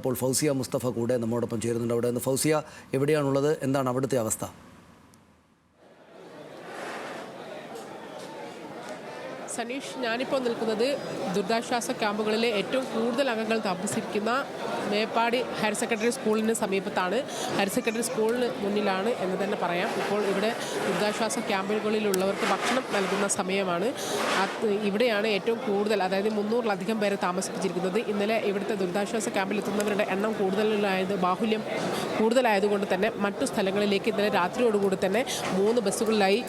അപ്പോൾ ഫൗസിയ മുസ്തഫ കൂടെ നമ്മോടൊപ്പം ചേരുന്നുണ്ട്. അവിടെ നിന്ന് ഫൗസിയ എവിടെയാണുള്ളത്? എന്താണ് അവിടുത്തെ അവസ്ഥ? സനീഷ് ഞാനിപ്പോൾ നിൽക്കുന്നത് ദുരിതാശ്വാസ ക്യാമ്പുകളിലെ ഏറ്റവും കൂടുതൽ അംഗങ്ങൾ താമസിക്കുന്ന മേപ്പാടി ഹയർ സെക്കൻഡറി സ്കൂളിന് സമീപത്താണ്. ഹയർ സെക്കൻഡറി സ്കൂളിന് മുന്നിലാണ് എന്ന് തന്നെ പറയാം. ഇപ്പോൾ ഇവിടെ ദുരിതാശ്വാസ ക്യാമ്പുകളിലുള്ളവർക്ക് ഭക്ഷണം നൽകുന്ന സമയമാണ്. ഇവിടെയാണ് ഏറ്റവും കൂടുതൽ അതായത് മുന്നൂറിലധികം പേരെ താമസിപ്പിച്ചിരിക്കുന്നത്. ഇന്നലെ ഇവിടുത്തെ ദുരിതാശ്വാസ ക്യാമ്പിലെത്തുന്നവരുടെ എണ്ണം കൂടുതലായത് ബാഹുല്യം കൂടുതലായതുകൊണ്ട് തന്നെ മറ്റു സ്ഥലങ്ങളിലേക്ക് ഇന്നലെ രാത്രിയോടുകൂടി തന്നെ മൂന്ന് ബസ്സുകളിലായി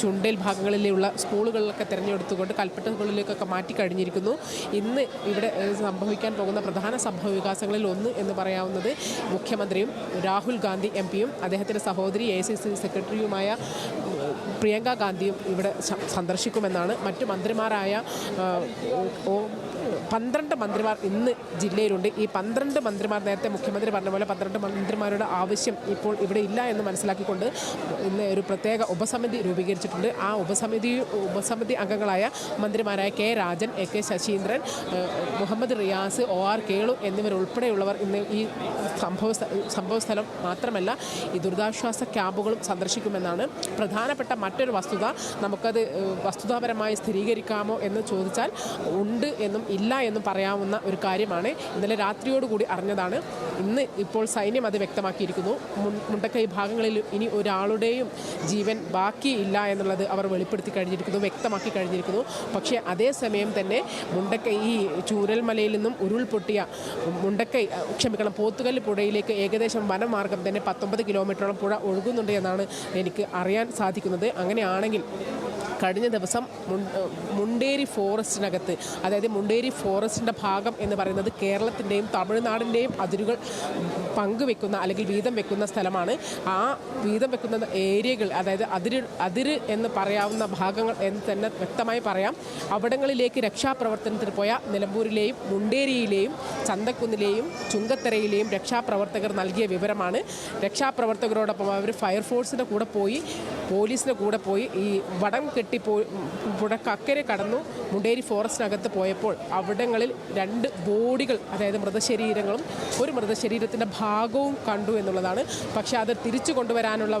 ചുണ്ടേൽ ഭാഗങ്ങളിലുള്ള സ്കൂളുകളിലൊക്കെ തിരഞ്ഞെടുത്തുകൊണ്ട് കൽപ്പറ്റ സ്കൂളിലേക്കൊക്കെ മാറ്റിക്കഴിഞ്ഞിരിക്കുന്നു. ഇന്ന് ഇവിടെ സംഭവിക്കാൻ പോകുന്ന പ്രധാന സംഭവ വികാസങ്ങളിൽ ഒന്ന് എന്ന് പറയാവുന്നത് മുഖ്യമന്ത്രിയും രാഹുൽ ഗാന്ധി എം പിയും അദ്ദേഹത്തിന്റെ സഹോദരി എ സി സി സെക്രട്ടറിയുമായ പ്രിയങ്ക ഗാന്ധിയും ഇവിടെ സന്ദർശിക്കുമെന്നാണ്. മറ്റു മന്ത്രിമാരായ ഓ പന്ത്രണ്ട് മന്ത്രിമാർ ഇന്ന് ജില്ലയിലുണ്ട്. ഈ പന്ത്രണ്ട് മന്ത്രിമാർ നേരത്തെ മുഖ്യമന്ത്രി പറഞ്ഞ പോലെ പന്ത്രണ്ട് മന്ത്രിമാരുടെ ആവശ്യം ഇപ്പോൾ ഇവിടെ ഇല്ല എന്ന് മനസ്സിലാക്കിക്കൊണ്ട് ഇന്ന് ഒരു പ്രത്യേക ഉപസമിതി രൂപീകരിച്ചിട്ടുണ്ട്. ആ ഉപസമിതി ഉപസമിതി അംഗങ്ങളായ മന്ത്രിമാരായ K Rajan A K Saseendran Muhammad Riyas O R Kelu എന്നിവരുൾപ്പെടെയുള്ളവർ ഇന്ന് ഈ സംഭവ സംഭവസ്ഥലം സംഭവ സ്ഥലം മാത്രമല്ല ഈ ദുരിതാശ്വാസ ക്യാമ്പുകളും സന്ദർശിക്കുമെന്നാണ് പ്രധാനപ്പെട്ട മറ്റൊരു വസ്തുത. നമുക്കത് വസ്തുതാപരമായി സ്ഥിരീകരിക്കാമോ എന്ന് ചോദിച്ചാൽ ഉണ്ട് എന്നും ഇല്ല എന്ന് പറയാവുന്ന ഒരു കാര്യമാണ്. ഇന്നലെ രാത്രിയോടുകൂടി അറിഞ്ഞതാണ്. ഇന്ന് ഇപ്പോൾ സൈന്യം അത് വ്യക്തമാക്കിയിരിക്കുന്നു. മുണ്ടക്കൈ ഭാഗങ്ങളിൽ ഇനി ഒരാളുടെയും ജീവൻ ബാക്കിയില്ല എന്നുള്ളത് അവർ വെളിപ്പെടുത്തി കഴിഞ്ഞിരിക്കുന്നു വ്യക്തമാക്കി കഴിഞ്ഞിരിക്കുന്നു. പക്ഷേ അതേസമയം തന്നെ മുണ്ടക്കൈ ഈ ചൂരൽമലയിൽ നിന്നും ഉരുൾപൊട്ടിയ മുണ്ടക്കൈ ക്ഷമിക്കണം പോത്തുകല്ല് പുഴയിലേക്ക് ഏകദേശം വനമാർഗം തന്നെ പത്തൊമ്പത് കിലോമീറ്ററോളം പുഴ ഒഴുകുന്നുണ്ട് എന്നാണ് എനിക്ക് അറിയാൻ സാധിക്കുന്നത്. അങ്ങനെയാണെങ്കിൽ കഴിഞ്ഞ ദിവസം മുണ്ടേരി ഫോറസ്റ്റിനകത്ത് അതായത് മുണ്ടേരി ഫോറസ്റ്റിന്റെ ഭാഗം എന്ന് പറയുന്നത് കേരളത്തിന്റെയും തമിഴ്നാടിന്റെയും അതിരുകൾ പങ്കുവെക്കുന്ന അല്ലെങ്കിൽ വീതം വെക്കുന്ന സ്ഥലമാണ്. ആ വീതം വെക്കുന്ന ഏരിയകൾ അതായത് അതിര് അതിര് എന്ന് പറയാവുന്ന ഭാഗങ്ങൾ എന്ന് തന്നെ വ്യക്തമായി പറയാം. അവിടങ്ങളിലേക്ക് രക്ഷാപ്രവർത്തനത്തിന് പോയ നിലമ്പൂരിലെയും മുണ്ടേരിയിലെയും ചന്തക്കുന്നിലെയും ചുങ്കത്തറയിലെയും രക്ഷാപ്രവർത്തകർ നൽകിയ വിവരമാണ്. രക്ഷാപ്രവർത്തകരോടൊപ്പം അവർ ഫയർഫോഴ്സിന്റെ കൂടെ പോയി പോലീസിന്റെ കൂടെ പോയി ഈ വടം കെട്ടി പുഴക്കക്കരെ കടന്നു മുണ്ടേരി ഫോറസ്റ്റിനകത്ത് പോയപ്പോൾ അവിടങ്ങളിൽ രണ്ട് ബോഡികൾ അതായത് മൃതശരീരങ്ങളും ഒരു മൃതശരീരത്തിന്റെ ഭാഗവും കണ്ടു എന്നുള്ളതാണ്. പക്ഷേ അത് തിരിച്ചു കൊണ്ടുവരാനുള്ള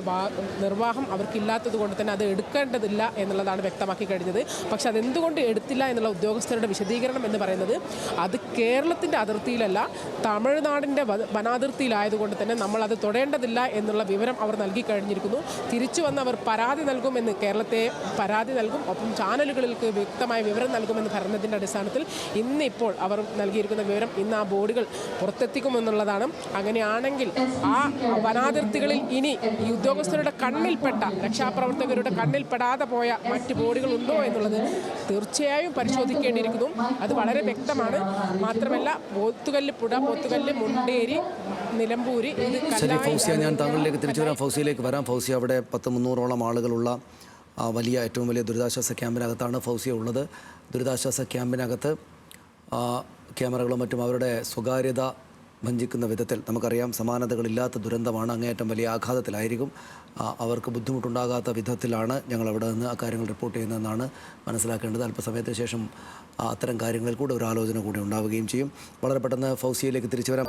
നിർവാഹം അവർക്കില്ലാത്തത് കൊണ്ട് തന്നെ അത് എടുക്കേണ്ടതില്ല എന്നുള്ളതാണ് വ്യക്തമാക്കി കഴിഞ്ഞത്. പക്ഷേ അതെന്തുകൊണ്ട് എടുത്തില്ല എന്നുള്ള ഉദ്യോഗസ്ഥരുടെ വിശദീകരണം എന്ന് പറയുന്നത് അത് കേരളത്തിന്റെ അതിർത്തിയിലല്ല തമിഴ്നാടിന്റെ വനാതിർത്തിയിലായതുകൊണ്ട് തന്നെ നമ്മൾ അത് തൊടേണ്ടതില്ല എന്നുള്ള വിവരം അവർ നൽകി കഴിഞ്ഞിരിക്കുന്നു. തിരിച്ചു വന്ന് അവർ പരാതി നൽകുമെന്ന് കേരളത്തെ പരാതി നൽകും. ഒപ്പം ചാനലുകൾക്ക് വ്യക്തമായ വിവരം നൽകുമെന്ന് പറഞ്ഞതിന്റെ അടിസ്ഥാനത്തിൽ ഇന്നിപ്പോൾ അവർ നൽകിയിരിക്കുന്ന വിവരം ഇന്ന് ആ ബോഡികൾ പുറത്തെത്തിക്കുമെന്നുള്ളതാണ്. അങ്ങനെയാണെങ്കിൽ ആ വനാതിർത്തികളിൽ ഇനി ഈ ഉദ്യോഗസ്ഥരുടെ കണ്ണിൽപ്പെട്ട രക്ഷാപ്രവർത്തകരുടെ കണ്ണിൽപ്പെടാതെ പോയ മറ്റ് ബോഡികൾ ഉണ്ടോ എന്നുള്ളത് തീർച്ചയായും പരിശോധിക്കേണ്ടിയിരിക്കുന്നു. അത് വളരെ വ്യക്തമാണ്. മാത്രമല്ല പോത്തുകല്ല് പുഴ പോത്തുകല്ല് മുണ്ടേരി നിലമ്പൂരി ഇത് ശരി ഫൗസിയ ഞാൻ താങ്കളിലേക്ക് തിരിച്ചു വരാം. ഫൗസിയിലേക്ക് വരാം. ഫൗസിയ അവിടെ പത്ത് മുന്നൂറോളം ആളുകളുള്ള വലിയ ഏറ്റവും വലിയ ദുരിതാശ്വാസ ക്യാമ്പിനകത്താണ് ഫൗസിയ ഉള്ളത്. ദുരിതാശ്വാസ ക്യാമ്പിനകത്ത് ക്യാമറകളും മറ്റും അവരുടെ സ്വകാര്യത ഭഞ്ചിക്കുന്ന വിധത്തിൽ നമുക്കറിയാം സമാനതകളില്ലാത്ത ദുരന്തമാണ് അങ്ങേയറ്റം വലിയ ആഘാതത്തിലായിരിക്കും. അവർക്ക് ബുദ്ധിമുട്ടുണ്ടാകാത്ത വിധത്തിലാണ് ഞങ്ങൾ അവിടെ നിന്ന് ആ കാര്യങ്ങൾ റിപ്പോർട്ട് ചെയ്യുന്നതെന്നാണ് മനസ്സിലാക്കേണ്ടത്. അല്പസമയത്തിന് ശേഷം അത്തരം കാര്യങ്ങളിൽ കൂടെ ഒരു ആലോചന കൂടി ഉണ്ടാവുകയും ചെയ്യും. വളരെ പെട്ടെന്ന് ഫൗസിയയിലേക്ക് തിരിച്ചു വരാം.